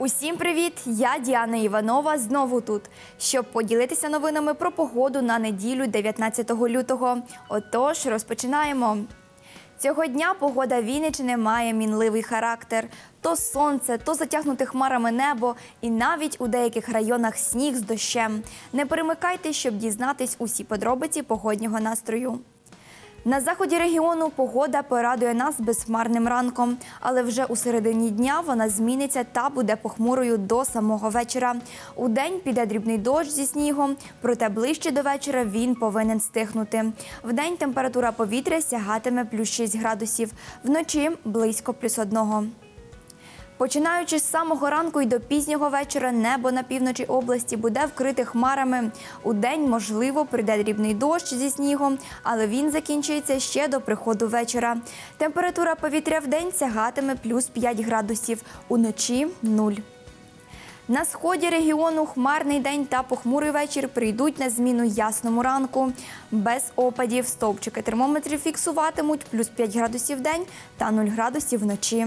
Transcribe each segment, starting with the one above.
Всім привіт! Я Діана Іванова знову тут, щоб поділитися новинами про погоду на неділю 19 лютого. Отож, розпочинаємо. Цього дня погода Вінничини має мінливий характер: то сонце, то затягнуте хмарами небо, і навіть у деяких районах сніг з дощем. Не перемикайте, щоб дізнатись усі подробиці погоднього настрою. На заході регіону погода порадує нас безхмарним ранком, але вже у середині дня вона зміниться та буде похмурою до самого вечора. У день піде дрібний дощ зі снігом, проте ближче до вечора він повинен стихнути. В день температура повітря сягатиме плюс 6 градусів, вночі близько плюс одного. Починаючи з самого ранку і до пізнього вечора, небо на півночі області буде вкрите хмарами. У день, можливо, прийде дрібний дощ зі снігом, але він закінчується ще до приходу вечора. Температура повітря в день сягатиме плюс 5 градусів, уночі – 0. На сході регіону хмарний день та похмурий вечір прийдуть на зміну ясному ранку. Без опадів стовпчики термометрів фіксуватимуть плюс 5 градусів в день та 0 градусів вночі.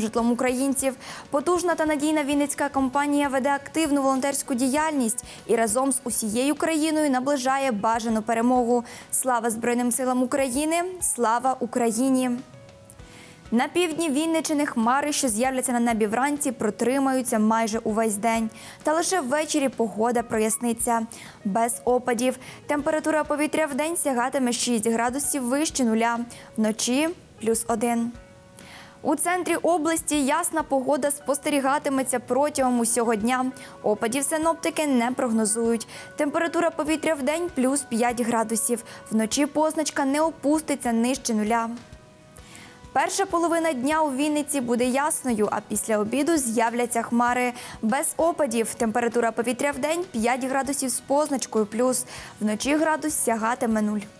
житлом українців. Потужна та надійна вінницька компанія веде активну волонтерську діяльність і разом з усією країною наближає бажану перемогу. Слава Збройним силам України! Слава Україні! На півдні Вінничини хмари, що з'являться на небі вранці, протримаються майже увесь день. Та лише ввечері погода проясниться. Без опадів. Температура повітря в день сягатиме 6 градусів вище нуля. Вночі плюс 1. У центрі області ясна погода спостерігатиметься протягом усього дня. Опадів синоптики не прогнозують. Температура повітря в день плюс 5 градусів. Вночі позначка не опуститься нижче нуля. Перша половина дня у Вінниці буде ясною, а після обіду з'являться хмари. Без опадів температура повітря в день 5 градусів з позначкою плюс. Вночі градус сягатиме нуль.